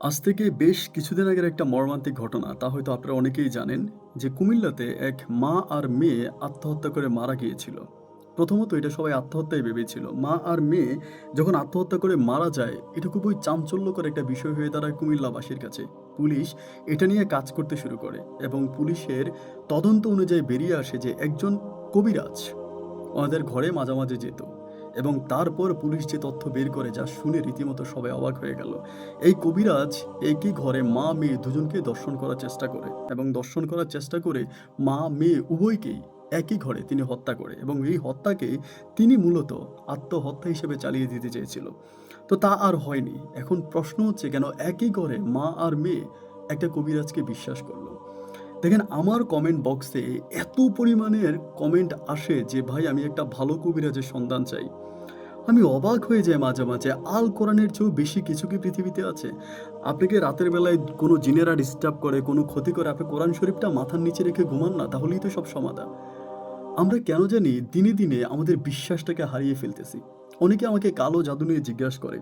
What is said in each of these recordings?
আজ থেকে বেশ কিছুদিন আগের একটা মর্মান্তিক ঘটনা, তা হয়তো আপনারা অনেকেই জানেন, যে কুমিল্লাতে এক মা আর মেয়ে আত্মহত্যা করে মারা গিয়েছিল। প্রথমত এটা সবাই আত্মহত্যায় ভেবেছিল। মা আর মেয়ে যখন আত্মহত্যা করে মারা যায়, এটা খুবই চাঞ্চল্যকর একটা বিষয় হয়ে দাঁড়ায় কুমিল্লাবাসীর কাছে। পুলিশ এটা নিয়ে কাজ করতে শুরু করে এবং পুলিশের তদন্ত অনুযায়ী বেরিয়ে আসে যে একজন কবিরাজ। ওনাদের ঘরে মাঝামাঝি যেত। এবং তারপর পুলিশ যে তথ্য বের করে যা শুনে রীতিমতো সবাই অবাক হয়ে গেল। এই কবিরাজ একই ঘরে মা, মেয়ে দুজনকে দর্শন করার চেষ্টা করে এবং দর্শন করার চেষ্টা করে মা, মেয়ে উভয়কেই একই ঘরে তিনি হত্যা করে এবং এই হত্যাকে তিনি মূলত আত্মহত্যা হিসেবে চালিয়ে দিতে চেয়েছিল। তো তা আর হয়নি। এখন প্রশ্ন হচ্ছে, কেন একই ঘরে মা আর মেয়ে একটা কবিরাজকে বিশ্বাস করল? দেখেন আমার কমেন্ট বক্সে এত পরিমাণের কমেন্ট আসে যে, ভাই, আমি একটা ভালো কবিরাজের সন্ধান চাই। আমি অবাক হয়ে যাই মাঝে মাঝে। আল কোরআনের চেয়েও বেশি কিছু কি পৃথিবীতে আছে? আপনাকে রাতের বেলায় কোনো জিনেরা ডিস্টার্ব করে, কোনো ক্ষতি করে? আপনি কোরআন শরীফটা মাথার নিচে রেখে ঘুমান না, তাহলেই তো সব সমাধান। আমরা কেন জানি দিনে দিনে আমাদের বিশ্বাসটাকে হারিয়ে ফেলতেছি। অনেকে আমাকে কালো জাদু নিয়ে জিজ্ঞাসা করে।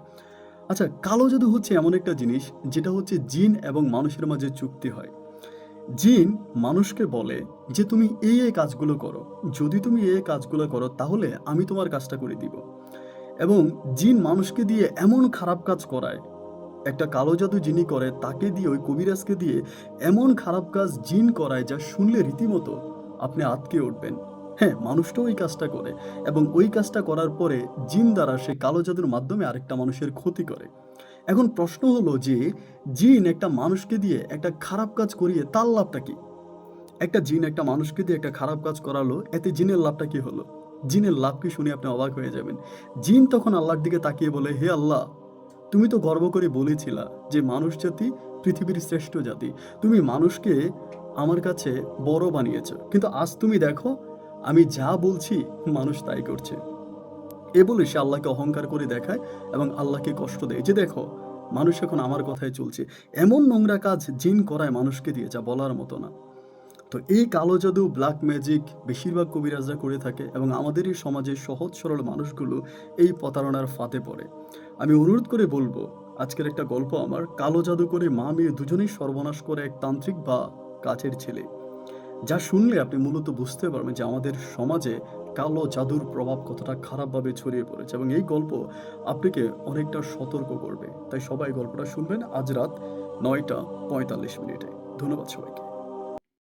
আচ্ছা কালো জাদু হচ্ছে এমন একটা জিনিস, যেটা হচ্ছে জিন এবং মানুষের মাঝে চুক্তি হয়। জিন মানুষকে বলে যে তুমি এই এই কাজগুলো করো। যদি তুমি এই কাজগুলো করো, তাহলে আমি তোমার কাজটা করে দিব। এবং জিন মানুষকে দিয়ে এমন খারাপ কাজ করায়। একটা কালো জাদু যিনি করে, তাকে দিয়ে ওই কবিরাজকে দিয়ে এমন খারাপ কাজ জিন করায় যা শুনলে রীতিমতো আপনি আটকে উঠবেন। হ্যাঁ মানুষটাও ওই কাজটা করে এবং ওই কাজটা করার পরে জিন দ্বারা সে কালো জাদুর মাধ্যমে আরেকটা মানুষের ক্ষতি করে। এখন প্রশ্ন হলো যে, জিন একটা মানুষকে দিয়ে একটা খারাপ কাজ করিয়ে তার লাভটা কি? একটা জিন একটা মানুষকে দিয়ে একটা খারাপ কাজ করালো, এতে জিনের লাভটা কি হলো? জিনের লাভ কি শুনে আপনি অবাক হয়ে যাবেন। জিন তখন আল্লাহর দিকে তাকিয়ে বলে, হে আল্লাহ, তুমি তো গর্ব করে বলেছিলা যে মানুষ জাতি পৃথিবীর শ্রেষ্ঠ জাতি। তুমি মানুষকে আমার কাছে বড় বানিয়েছ। কিন্তু আজ তুমি দেখো, আমি যা বলছি, মানুষ তাই করছে। এ বলে সে আল্লাহকে অহংকার করে দেখায় এবং আল্লাহকে কষ্ট দেয়। যে দেখো মানুষ এখন আমার কথায় চলছে। এমন নোংরা কাজ জিন করায় মানুষকে দিয়ে, যা বলার মতো না। তো এই কালো জাদু ব্ল্যাক ম্যাজিক বেশিরভাগ কবিরাজরা করে থাকে এবং আমাদের এই সমাজের সহজ সরল মানুষগুলো এই প্রতারণার ফাঁদে পড়ে। আমি অনুরোধ করে বলব, আজকের একটা গল্প আমার, কালো জাদু করে মা মেয়ে দুজনেই সর্বনাশ করে এক তান্ত্রিক বা কাছের ছেলে। যা শুনলে আপনি মূলত বুঝতে পারবেন যে আমাদের সমাজে কালো জাদুর প্রভাব কতটা খারাপভাবে ছড়িয়ে পড়েছে এবং এই গল্প আপনাকে অনেকটা সতর্ক করবে। তাই সবাই গল্পটা শুনবেন আজ রাত নয়টা পঁয়তাল্লিশ মিনিটে। ধন্যবাদ সবাইকে।